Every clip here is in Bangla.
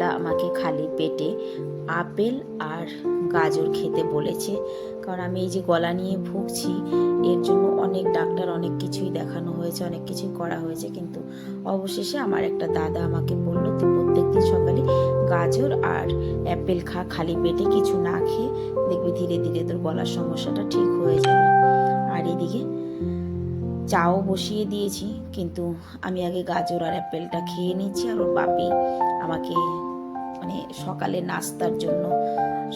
সকালবেলা আমাকে খালি পেটে আপেল আর গাজর খেতে বলেছে। কারণ আমি এই যে গলা নিয়ে ভুগছি, এর জন্য অনেক ডাক্তার অনেক কিছুই দেখানো হয়েছে, অনেক কিছুই করা হয়েছে। কিন্তু অবশেষে আমার একটা দাদা আমাকে বলল, তুই প্রত্যেকদিন সকালে গাজর আর অ্যাপেল খা, খালি পেটে কিছু না খেয়ে দেখবি ধীরে ধীরে তোর গলার সমস্যাটা ঠিক হয়ে যাবে। আর এদিকে চাও বসিয়ে দিয়েছি, কিন্তু আমি আগে গাজর আর অ্যাপেলটা খেয়ে নিচ্ছি, আর ওর বাপি আমাকে মানে সকালে নাস্তার জন্য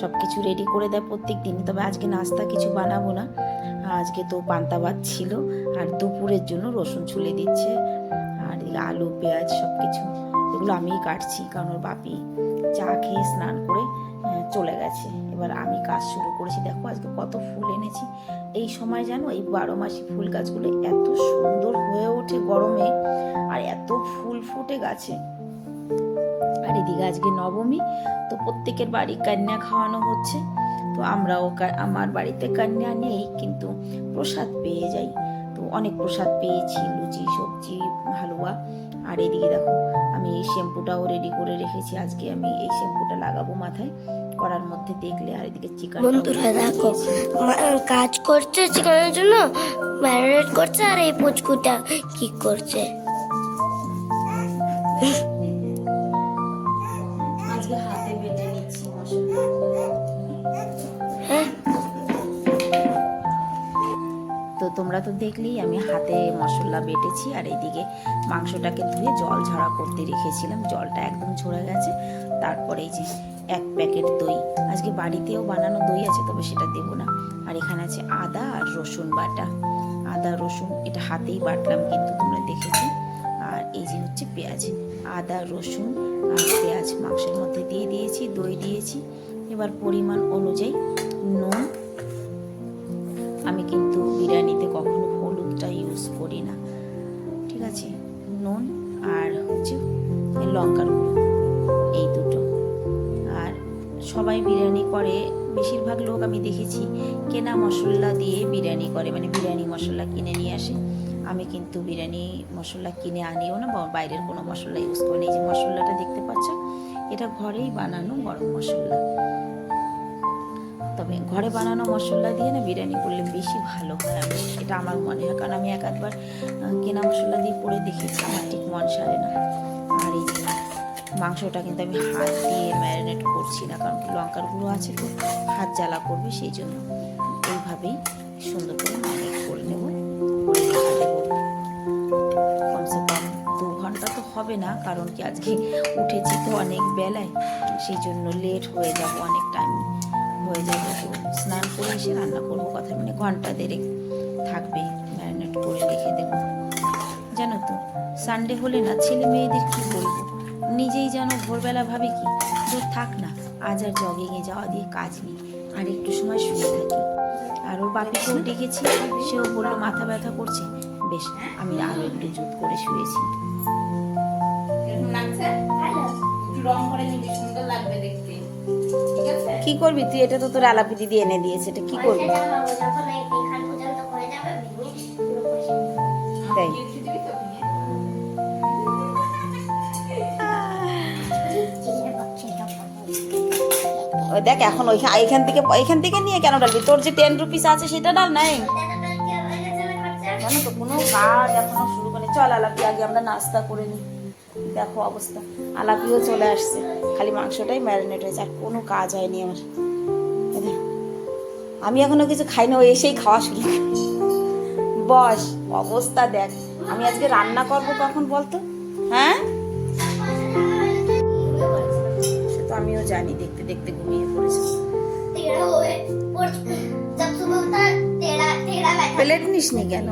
সব কিছু রেডি করে দেয় প্রত্যেক দিন তবে আজকে নাস্তা কিছু বানাবো না। আজকে তো পান্তা ভাত ছিল আর দুপুরের জন্য রসুন ছুলে দিচ্ছে আর আলু, পেঁয়াজ সব কিছু এগুলো আমিই কাটছি কারণ ওর বাপি চা খেয়ে স্নান করে চলে গেছে। এবার আমি কাজ শুরু করেছি। দেখো আজকে কত ফুল এনেছি। এই সময় জানো এই বারো মাসি ফুল গাছগুলো এত সুন্দর হয়ে ওঠে গরমে আর এত ফুল ফুটে গাছে। আর এদিকে আজকে নবমী তো প্রত্যেকের বাড়ি কন্যা খাওয়ানো হচ্ছে। তো আমরাও আমার বাড়িতে কন্যা নেই কিন্তু প্রসাদ পেয়ে যাই। তো অনেক প্রসাদ পেয়েছি লুচি সবজি হালুয়া। আর এদিকে দেখো আমি এই শ্যাম্পুটাও রেডি করে রেখেছি। আজকে আমি এই শ্যাম্পুটা লাগাবো মাথায়। করার মধ্যে দেখলে আর এদিকে চিকেন বন্ধুরা দেখো কাজ করছে চিকেনের জন্য ম্যারিনেট করছে আর এই পুচকুটা কি করছে? তোমরা তো দেখলেই আমি হাতে মশলা বেটেছি আর এইদিকে মাংসটাকে ধুয়ে জল ঝরা করতে রেখেছিলাম। জলটা একদম ঝরে গেছে। তারপরে এই যে এক প্যাকেট দই। আজকে বাড়িতেও বানানো দই আছে, তবে সেটা দেবো না। আর এখানে আছে আদা আর রসুন বাটা। আদা, রসুন, এটা হাতেই বাটলাম কিন্তু তোমরা দেখেছ। আর এই যে হচ্ছে পেঁয়াজ। আদা, রসুন আর পেঁয়াজ মাংসের মধ্যে দিয়ে দিয়েছি, দই দিয়েছি। এবার পরিমাণ অনুযায়ী নুন করি না। ঠিক আছে? নুন আর হচ্ছে লঙ্কার গুঁড়ো। এই দুটো। আর সবাই বিরিয়ানি করে। বেশিরভাগ লোক আমি দেখেছি কেনা মশলা দিয়ে বিরিয়ানি করে। মানে বিরিয়ানি মশলা কিনে নিয়ে আসে। আমি কিন্তু বিরিয়ানি মশলা কিনে আনিও না বা বাইরের কোনো মশলা ইউজ করি এই যে মশলাটা দেখতে পাচ্ছ, এটা ঘরেই বানানো গরম মশলা। ঘরে বানানো মশলা দিয়ে না বিরিয়ানি করলে বেশি ভালো হয় আমি। এটা আমার মনে হয়, কারণ আমি এক আধবার কেনা মশলা দিয়ে করে দেখেছি, আমার ঠিক মন সারে না। আর এই মাংসটা কিন্তু আমি হাত দিয়ে ম্যারিনেট করছি না, কারণ লঙ্কার গুঁড়ো আছে তো, হাত জ্বালা করবে সেই জন্য। এইভাবেই সুন্দর করে ম্যারিনেট করে নেব দু ঘণ্টা তো হবে না, কারণ কি আজকে উঠেছি তো অনেক বেলায়, সেই জন্য লেট হয়ে যাব অনেক টাইম হয়ে যাবে। তো স্নান করে এসে রান্না করব কথা মানে ঘণ্টা দেড়েক থাকবে ম্যারিনেট করে রেখে দেবো। জানো তো সানডে হলে না ছেলে মেয়েদের কি বলব? নিজেই যেন ভোরবেলা ভাবে কি দূর থাক না আজ আর জগিংয়ে যাওয়া দিয়ে কাজ নেই আর একটু সময় শুয়ে থাকি। আর ওর বাপিকেও ডেকেছি সেও বলল মাথা ব্যথা করছে। বেশ আমি আরও একটু জুত করে শুয়েছি। এরকম লাগছে? একটু রং করে কি করবি? তুই এটা তো তোর আলাপি দিদি এনে দিয়েছে এটা কি করবি? তাই? ওই দেখ এখন ওইখান এখান থেকে এখান থেকে নিয়ে কেন ডালবি? তোর যে টেন রুপিস আছে সেটা ডাল নাই? জানো তো কোনো কাজ এখনও শুরু করে চল আলাপি আগে আমরা নাস্তা করে নিই দেখো অবস্থা। আলাপিও চলে আসছে। খালি মাংসটাই ম্যারিনেট হয়েছে আর কোনো কাজ হয়নি আমার। আমি এখনও কিছু খাই না এসেই খাওয়া শুরু বস অবস্থা দেখ। আমি আজকে রান্না করব কখন বলতো? হ্যাঁ? সে তো আমিও জানি দেখতে দেখতে ঘুমিয়ে পড়েছি। প্লেট নিস নি কেন?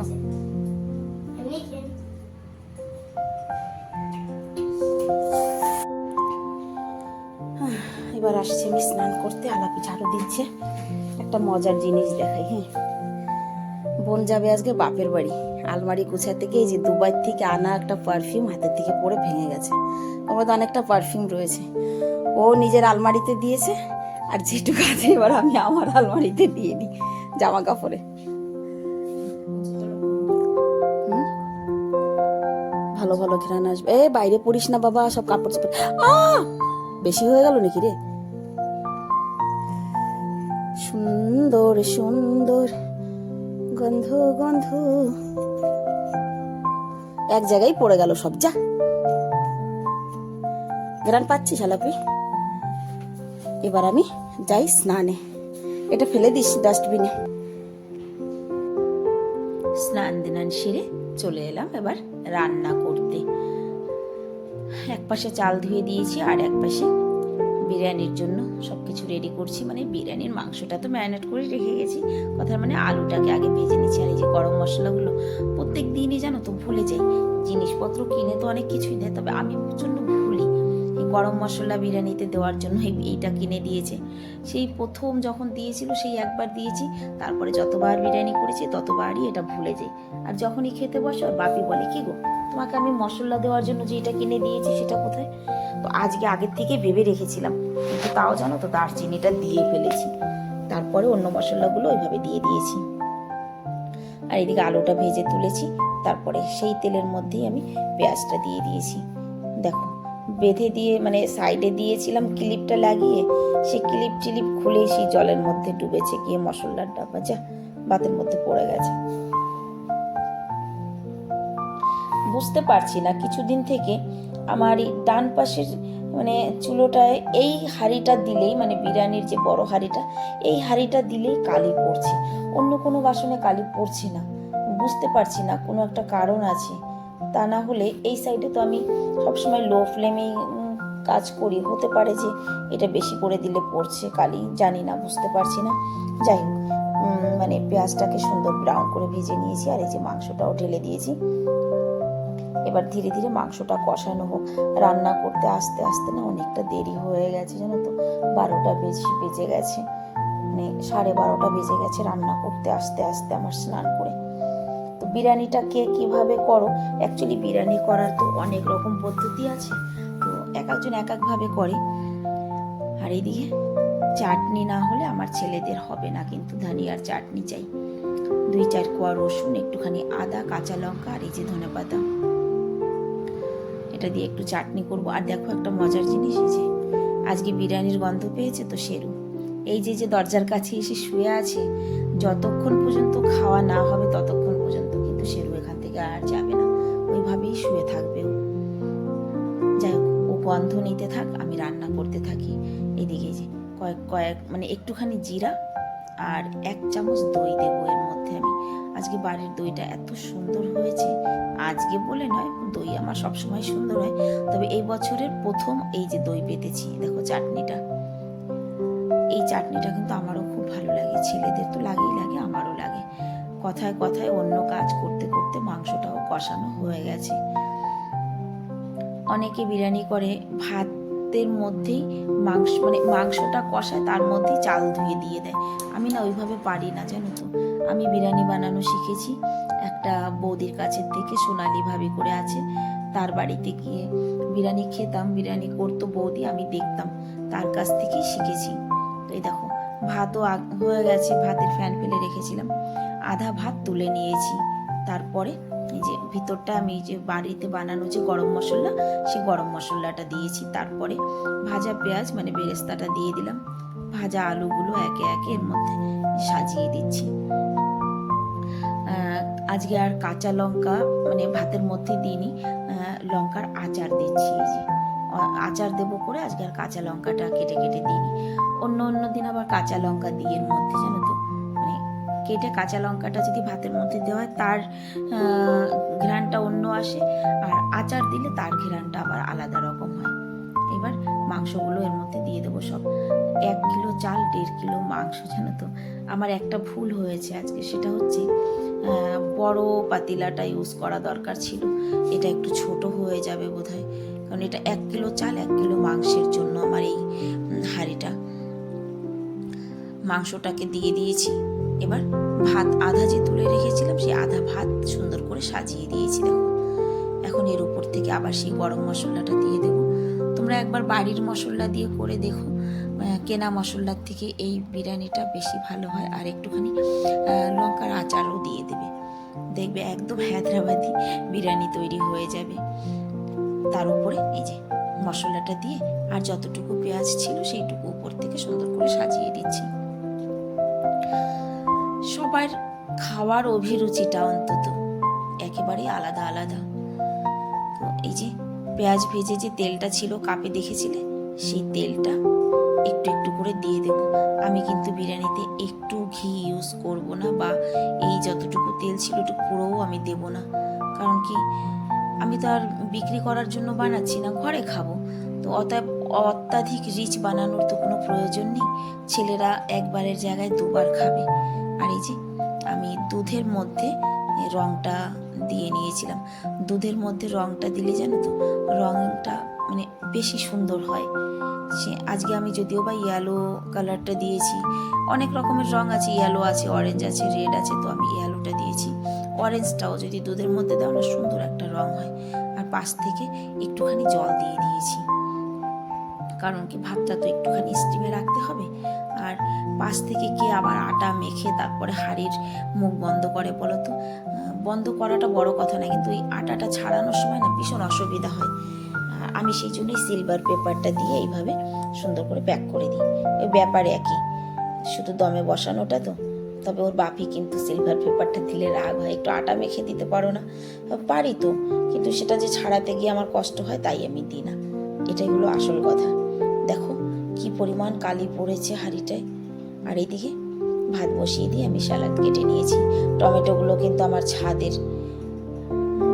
ঝাড়ু দিচ্ছে। একটা মজার জিনিস দেখাই হ্যাঁ। বোন যাবে আজকে বাপের বাড়ি। আলমারি গুছাতে গিয়ে এই যে দুবাই থেকে আনা একটা পারফিউম হাতের থেকে পড়ে ভেঙে গেছে। ওর মধ্যে অনেকটা পারফিউম রয়েছে। ও নিজের আলমারিতে দিয়েছে, আর যেটুকু আছে এবার আমি আমার আলমারিতে দিয়ে দিই জামা কাপড়ে ভালো ভালো ঘ্রাণ আসবে। এ, বাইরে পড়িস না বাবা, সব কাপড় চাপড় বেশি হয়ে গেল নাকি রে? সুন্দর সুন্দর গন্ধ গন্ধ। এক জায়গায় পড়ে গেল সব, যা। গ্রান পাচ্ছি আলাপি। এবার আমি যাই স্নানে। এটা ফেলে দিস ডাস্টবিনে। স্নান দিনান সেরে চলে এলাম এবার রান্না করতে। এক পাশে চাল ধুয়ে দিয়েছি আর এক পাশে বিরিয়ানির জন্য সব কিছু রেডি করছি। মানে বিরিয়ানির মাংসটা তো ম্যারিনেট করে রেখে গেছি। কথার মানে আলুটাকে আগে ভেজে নিচ্ছি। আর এই যে গরম মশলাগুলো প্রত্যেক দিনই জানো তো ভুলে যাই। জিনিসপত্র কিনে তো অনেক কিছুই দেয়, তবে আমি প্রচণ্ড ভুলি। এই গরম মশলা বিরিয়ানিতে দেওয়ার জন্য এইটা কিনে দিয়েছে। সেই প্রথম যখন দিয়েছিল, সেই একবার দিয়েছি। তারপরে যতবার বিরিয়ানি করেছি, ততবারই এটা ভুলে যাই। আর যখনই খেতে বসো বাপি বলে, কি গো, তোমাকে আমি মশলা দেওয়ার জন্য যে এটা কিনে দিয়েছি, সেটা কোথায়? তো আজকে আগের থেকে ভেবে রেখেছিলাম। কিন্তু তাও জানো তো দারচিনিটা দিয়ে ফেলেছি। তারপরে অন্য মশলাগুলো ওইভাবে দিয়ে দিয়েছি। আর এদিকে আলুটা ভেজে তুলেছি। তারপরে সেই তেলের মধ্যেই আমি পেঁয়াজটা দিয়ে দিয়েছি। দেখো, বেঁধে দিয়ে মানে সাইডে দিয়েছিলাম ক্লিপটা লাগিয়ে। সে ক্লিপ টিলিপ খুলে সেই জলের মধ্যে ডুবেছে গিয়ে মশলার ডাব্বা, যা বাতের মধ্যে পড়ে গেছে। বুঝতে পারছি না, কিছুদিন থেকে আমার ডান পাশের মানে চুলোটায় এই হাঁড়িটা দিলেই মানে বিরিয়ানির যে বড় হাঁড়িটা, এই হাঁড়িটা দিলেই কালি পড়ছে। অন্য কোনো বাসনে কালি পড়ছে না। বুঝতে পারছি না, কোনো একটা কারণ আছে। তা না হলে এই সাইডে তো আমি সবসময় লো ফ্লেমেই কাজ করি। হতে পারে যে এটা বেশি করে দিলে পড়ছে কালি, জানি না, বুঝতে পারছি না। যাই হোক মানে পেঁয়াজটাকে সুন্দর ব্রাউন করে ভেজে নিয়েছি, আর এই যে মাংসটাও ঢেলে দিয়েছি। এবার ধীরে ধীরে মাংসটা কষানো হোক। রান্না করতে আস্তে আস্তে না অনেকটা দেরি হয়ে গেছে, জানো তো? বারোটা বেশি বেজে গেছে। মানে সাড়ে বারোটা বেজে গেছে রান্না করতে আস্তে আস্তে আমার স্নান করে। তো বিরিয়ানিটা কে কীভাবে করো? অ্যাকচুয়ালি বিরিয়ানি করার তো অনেক রকম পদ্ধতি আছে। তো এক একজন এক একভাবে করে। আর এইদিকে চাটনি না হলে আমার ছেলেদের হবে না কিন্তু ধনিয়ার চাটনি চাই। দুই চার কোয়া রসুন, একটুখানি আদা, কাঁচা লঙ্কা আর এই যে ধনে পাতা এটা দিয়ে একটু চাটনি করব। আর দেখো একটা মজার জিনিস যে, আজকে বিরিয়ানির গন্ধ পেয়েছে তো সেরু। এই যে যে দরজার কাছে এসে শুয়ে আছে, যতক্ষণ পর্যন্ত খাওয়া না হবে ততক্ষণ পর্যন্ত কিন্তু সেরু এখান থেকে আর যাবে না। ওইভাবেই শুয়ে থাকবে ও। যাই হোক, ও গন্ধ নিতে থাক, আমি রান্না করতে থাকি। এদিকে যে, কয়েক কয়েক মানে একটুখানি জিরা আর এক চামচ দই দেবো এর মধ্যে। আজকে বাড়ির দইটা এত সুন্দর হয়েছে। আজকে বলে নয়, দই আমার সবসময় সুন্দর হয়। তবে এই বছরের প্রথম এই যে দই পেতেছি, দেখো চাটনিটা। এই চাটনিটা কিন্তু আমারও খুব ভালো লাগে, ছেলেদের তো লাগেই লাগে, আমারও লাগে। কথায় কথায় অন্য কাজ করতে করতে মাংসটাও কষানো হয়ে গেছে। অনেকে বিরিয়ানি করে, ভাতের মধ্যেই মাংস মানে মাংসটা কষায়, তার মধ্যেই চাল ধুয়ে দিয়ে দেয়। আমি না ওইভাবে পারি না, জানো তো। আমি বিরিয়ানি বানানো শিখেছি। একটা বৌদির কাছের থেকে সোনালি ভাবি করে আছে, তার বাড়িতে গিয়ে বিরিয়ানি খেতাম, বিরিয়ানি করতো বৌদি, আমি দেখতাম, তার কাছ থেকেই শিখেছি। তো এই দেখো, ভাতও হয়ে গেছে, ভাতের ফ্যান ফেলে রেখেছিলাম, আধা ভাত তুলে নিয়েছি। তারপরে এই যে ভিতরটা আমি যে বাড়িতে বানানো যে গরম মশলা সে গরম মশলাটা দিয়েছি। তারপরে ভাজা পেঁয়াজ মানে বেরেস্তাটা দিয়ে দিলাম। ভাজা আলুগুলো একে একে এর মধ্যে সাজিয়ে দিচ্ছি। আজকে আর কাঁচা লঙ্কা মানে ভাতের মধ্যে দিইনি লঙ্কার আচার দিচ্ছি এই যে। আচার দেবো করে আজকে আর কাঁচা লঙ্কাটা কেটে কেটে দিইনি। অন্য অন্য দিন আবার কাঁচা লঙ্কা দিয়ে এর মধ্যে, জানো তো? মানে কেটে কাঁচা লঙ্কাটা যদি ভাতের মধ্যে দেওয়া হয়, তার ঘ্রাণটা অন্য আসে, আর আচার দিলে তার ঘ্রাণটা আবার আলাদা রকম হয়। এবার মাংসগুলো এর মধ্যে দিয়ে দেবো সব। এক কিলো চাল, দেড় কিলো মাংস, জানো তো? আমার একটা ভুল হয়েছে আজকে, সেটা হচ্ছে বড় পাতিলাটা ইউজ করা দরকার ছিল। এটা একটু ছোট হয়ে যাবে বোধহয়। কারণ এটা এক কিলো চাল, এক কিলো মাংসের জন্য আমার এই হাঁড়িটা। মাংসটাকে দিয়ে দিয়েছি। এবার ভাত আধা যে তুলে রেখেছিলাম, সেই আধা ভাত সুন্দর করে সাজিয়ে দিয়েছি দেখো এখন এর উপর থেকে আবার সেই গরম মশলাটা দিয়ে দেবো। তোমরা একবার বাড়ির মশলা দিয়ে করে দেখো। কেনা মশলার থেকে এই বিরিয়ানিটা বেশি ভালো হয় আর একটুখানি লঙ্কার আচারও দিয়ে দেবে। দেখবে একদম হায়দ্রাবাদি বিরিয়ানি তৈরি হয়ে যাবে। তার উপরে এই যে মশলাটা দিয়ে আর যতটুকু পেঁয়াজ ছিল সেইটুকু উপর থেকে সুন্দর করে সাজিয়ে দিচ্ছি। সবার খাওয়ার অভিরুচিটা অন্তত একেবারেই আলাদা আলাদা। তো এই যে পেঁয়াজ ভেজে যে তেলটা ছিল, কাপে দেখেছিলে? সেই তেলটা একটু একটু করে দিয়ে দেব। আমি কিন্তু বিরিয়ানিতে একটু ঘি ইউজ করব না বা এই যতটুকু তেল ছিল ওটুকু পুরোও আমি দেব না। কারণ কি, আমি তো আর বিক্রি করার জন্য বানাচ্ছি না, ঘরে খাব। তো অতএব অত্যাধিক রিচ বানানোর তো কোনো প্রয়োজন নেই। ছেলেরা একবারের জায়গায় দুবার খাবে। আর এই যে, আমি দুধের মধ্যে রংটা দিয়ে নিয়েছিলাম। দুধের মধ্যে রংটা দিলে জানো তো, রংটা মানে বেশি সুন্দর হয়। সে আজকে আমি যদিও বা ইয়েলো কালারটা দিয়েছি, অনেক রকমের রং আছে ইয়েলো আছে অরেঞ্জ আছে রেড আছে, তো আমি ইয়েলোটা দিয়েছি। অরেঞ্জটাও যদি দুধের মধ্যে দাও না সুন্দর একটা রং হয়। আর পাশ থেকে একটুখানি জল দিয়ে দিয়েছি। কারণ কি, ভাতটা তো একটুখানি স্টিমে রাখতে হবে। আর পাশ থেকে কে আবার আটা মেখে তারপরে হাড়ির মুখ বন্ধ করে বলো তো? বন্ধ করাটা বড় কথা না, কিন্তু এই আটাটা ছাড়ানোর সময় না ভীষণ অসুবিধা হয়। আমি সেই জন্যই সিলভার পেপারটা দিয়ে এইভাবে সুন্দর করে প্যাক করে দিই। ওই ব্যাপারে একই শুধু দমে বসানোটা তো। তবে ওর বাপি কিন্তু সিলভার পেপারটা দিলে রাগ হয়। একটু আটা মেখে দিতে পারো না? পারি তো। কিন্তু সেটা যে ছাড়াতে গিয়ে আমার কষ্ট হয়, তাই আমি দিই না। এটাই হলো আসল কথা। দেখো কি পরিমাণ কালি পড়েছে হাঁড়িটায়। আর এইদিকে ভাত বসিয়ে দিয়ে আমি স্যালাড কেটে নিয়েছি। টমেটোগুলো কিন্তু আমার ছাদের।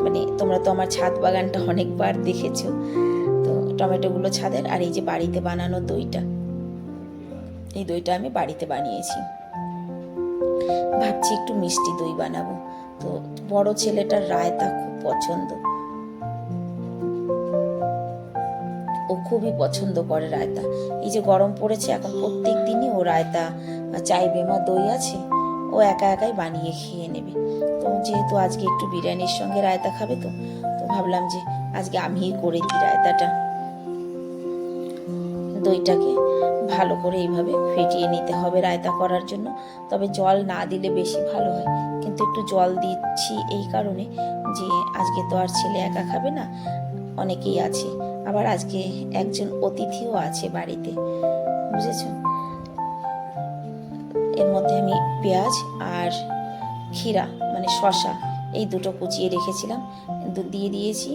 মানে তোমরা তো আমার ছাদ বাগানটা অনেকবার দেখেছ। টমেটোগুলো ছাদের আর এই যে বাড়িতে বানানো দইটা। এই দইটা আমি বাড়িতে বানিয়েছি। ভাবছি একটু মিষ্টি দই বানাবো। তো বড় ছেলেটার রায়তা খুব পছন্দ। ও খুবই পছন্দ করে রায়তা। এই যে গরম পড়েছে, এখন প্রত্যেক দিনই ও রায়তা চাইবে। মা, দই আছে? ও একা একাই বানিয়ে খেয়ে নেবে। তো যেহেতু আজকে একটু বিরিয়ানির সঙ্গে রায়তা খাবে তো তো ভাবলাম যে আজকে আমিই করে দিই রায়তাটা। দইটাকে ভালো করে এইভাবে ফেটিয়ে নিতে হবে রায়তা করার জন্য। তবে জল না দিলে বেশি ভালো হয়। কিন্তু একটু জল দিচ্ছি এই কারণে যে আজকে তো আর ছেলে একা খাবে না, অনেকেই আছে। আবার আজকে একজন অতিথিও আছে বাড়িতে, বুঝেছ? এর মধ্যে আমি পেঁয়াজ আর ক্ষীরা মানে শশা এই দুটো কুচিয়ে রেখেছিলাম। দিয়ে দিয়েছি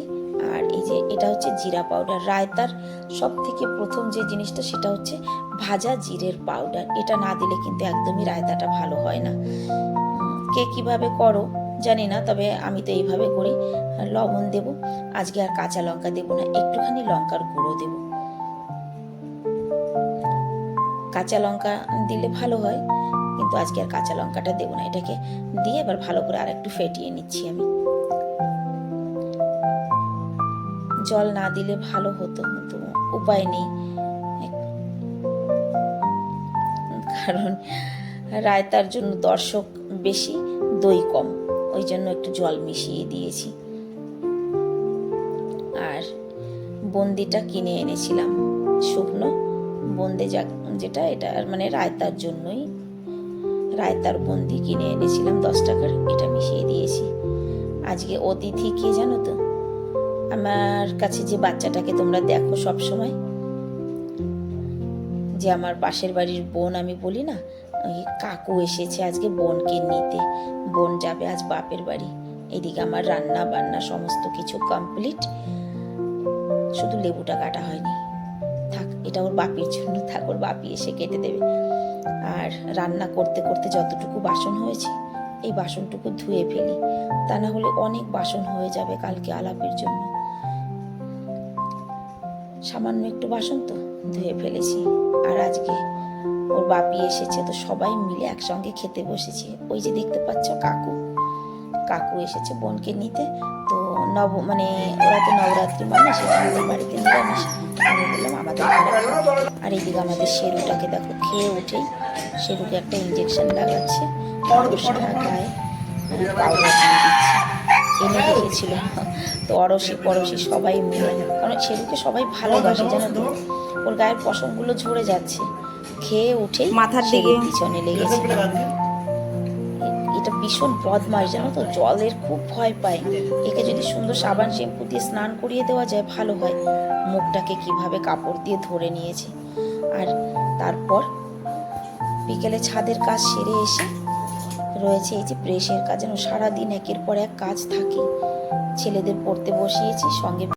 আর এই যে এটা হচ্ছে জিরা পাউডার রায়তার সব থেকে প্রথম যে জিনিসটা, সেটা হচ্ছে ভাজা জিরের পাউডার এটা না দিলে কিন্তু একদমই রায়তাটা ভালো হয় না। কে কীভাবে করো জানি না, তবে আমি তো এইভাবে করি। লবণ দেব। আজকে আর কাঁচা লঙ্কা দেব না, একটুখানি লঙ্কার গুঁড়ো দেব। কাঁচা লঙ্কা দিলে ভালো হয়, কিন্তু আজকে আর কাঁচা লঙ্কাটা দেবো না। এটাকে দিয়ে এবার ভালো করে আর একটু ফেটিয়ে নিচ্ছি আমি। জল না দিলে ভালো হতো, কিন্তু উপায় নেই। কারণ রায়তার জন্য দর্শক বেশি, দই কম। ওই জন্য একটু জল মিশিয়ে দিয়েছি। আর বন্দিটা কিনে এনেছিলাম, শুকনো। বন্দি যা যেটা এটা মানে রায়তার জন্যই। রায়তার বন্দি কিনে এনেছিলাম, দশ টাকার, এটা মিশিয়ে দিয়েছি। আজকে অতিথি কে জানো তো? আমার কাছে যে বাচ্চাটাকে তোমরা দেখো সব সময় যে আমার পাশের বাড়ির বোন, আমি বলি না, ওই কাকু এসেছে আজকে বোনকে নিতে, বোন যাবে আজ বাপের বাড়ি। এদিকে আমার রান্না বান্না সমস্ত কিছু কমপ্লিট শুধু লেবুটা কাটা হয়নি। থাক, এটা ওর বাপির জন্য, থাক, ওর বাপি এসে কেটে দেবে। আর রান্না করতে করতে যতটুকু বাসন হয়েছে, এই বাসনটুকু ধুয়ে ফেলি। তা না হলে অনেক বাসন হয়ে যাবে কালকে আলাপের জন্য। সামান্য একটু বাসন তো ধুয়ে ফেলেছি। আর আজকে ওর বাপি এসেছে তো সবাই মিলে একসঙ্গে খেতে বসেছি। ওই যে দেখতে পাচ্ছ কাকু। কাকু এসেছে বোনকে নিতে। তো নব মানে ওরা তো নবরাত্রি মানুষ আমাদের বাড়িতে নিরামিষ। আমি বললাম আমাদের আর এইদিকে আমাদের শেরুটাকে দেখো খেয়ে উঠেই শেরুকে একটা ইঞ্জেকশন লাগাচ্ছে। গায়ে পাউডার এনে রেখেছিল তো অড়সি পড়শি সবাই মিলে কারণ শেরুকে সবাই ভালোবাসে জানো তো? ওর গায়ের পশমগুলো ঝরে যাচ্ছে। খেয়ে উঠেই মাথার দিকে। পিছনে লেগেছে এটা এটা ভীষণ বদমাস জানো তো? জলের খুব ভয় পায়। একে যদি সুন্দর সাবান শ্যাম্পু দিয়ে স্নান করিয়ে দেওয়া যায় ভালো হয়। মুখটাকে কীভাবে কাপড় দিয়ে ধরে নিয়েছে। আর তারপর বিকেলে ছাদের কাজ সেরে এসে রয়েছে, এই যে প্রেসের কাজ যেন সারাদিন একের পর এক কাজ থাকে। ছেলেদের পড়তে বসিয়েছি, সঙ্গে